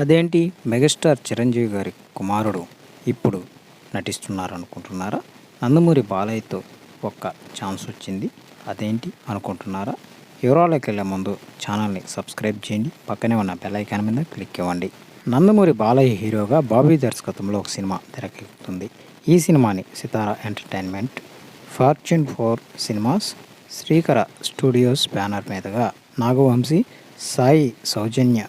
అదేంటి? మెగాస్టార్ చిరంజీవి గారి కుమారుడు ఇప్పుడు నటిస్తున్నారు అనుకుంటున్నారా నందమూరి బాలయ్యతో ఒక్క ఛాన్స్ వచ్చింది. అదేంటి అనుకుంటున్నారా? వివరాలకు వెళ్ళే ముందు ఛానల్ని సబ్స్క్రైబ్ చేయండి. పక్కనే ఉన్న బెల్ ఐకాన్ మీద క్లిక్ ఇవ్వండి. నందమూరి బాలయ్య హీరోగా బాబీ దర్శకత్వంలో ఒక సినిమా తెరకెక్కుతుంది. ఈ సినిమాని Sitara entertainment fortune four cinemas Srikara studios banner మీదుగా నాగవంశీ సాయి సౌజన్య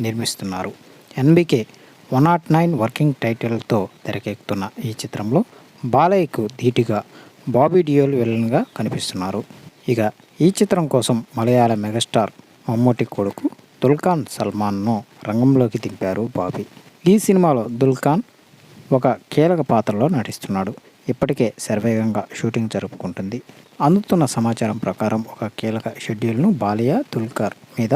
నిర్మిస్తున్నారు. NBK one not nine working టైటిల్తో తెరకెక్కుతున్న ఈ చిత్రంలో బాలయ్యకు ధీటుగా బాబీ డియోల్ విలన్గా కనిపిస్తున్నారు. ఇక ఈ చిత్రం కోసం మలయాళ మెగాస్టార్ మమ్మూటి కొడుకు దుల్ఖాన్ సల్మాన్ను రంగంలోకి దింపారు బాబీ. ఈ సినిమాలో దుల్ఖాన్ ఒక కీలక పాత్రలో నటిస్తున్నాడు. ఇప్పటికే శరవేగంగా షూటింగ్ జరుపుకుంటుంది. అందుతున్న సమాచారం ప్రకారం ఒక కీలక షెడ్యూల్ను బాలియా దుల్కర్ మీద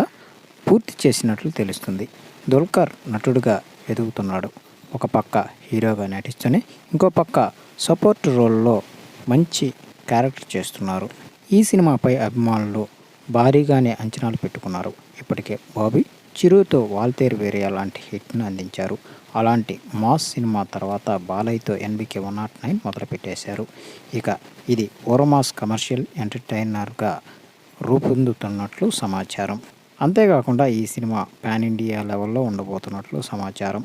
పూర్తి చేసినట్లు తెలుస్తుంది. దుల్కర్ నటుడుగా ఎదుగుతున్నాడు. ఒక పక్క హీరోగా నటిస్తూనే ఇంకో పక్క సపోర్ట్ రోల్లో మంచి క్యారెక్టర్ చేస్తున్నారు. ఈ సినిమాపై అభిమానులు భారీగానే అంచనాలు పెట్టుకున్నారు. ఇప్పటికే బాబీ చిరుతో వాల్తేరు వేరియా లాంటి హిట్ను అందించారు. అలాంటి మాస్ సినిమా తర్వాత బాలయ్యతో ఎన్బికే వన్ నాట్ నైన్ మొదలుపెట్టేశారు. ఇక ఇది ఓరమాస్ కమర్షియల్ ఎంటర్టైనర్గా రూపొందుతున్నట్లు సమాచారం. అంతేకాకుండా ఈ సినిమా పాన్ ఇండియా లెవెల్లో ఉండబోతున్నట్లు సమాచారం.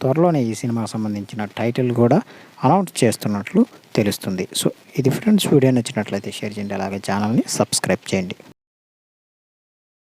త్వరలోనే ఈ సినిమా సంబంధించిన టైటిల్ కూడా అనౌన్స్ చేస్తున్నట్లు తెలుస్తుంది. సో ఇది ఫ్రెండ్స్ వీడియో నచ్చినట్లయితే షేర్ చేయండి అలాగే ఛానల్ని సబ్స్క్రైబ్ చేయండి.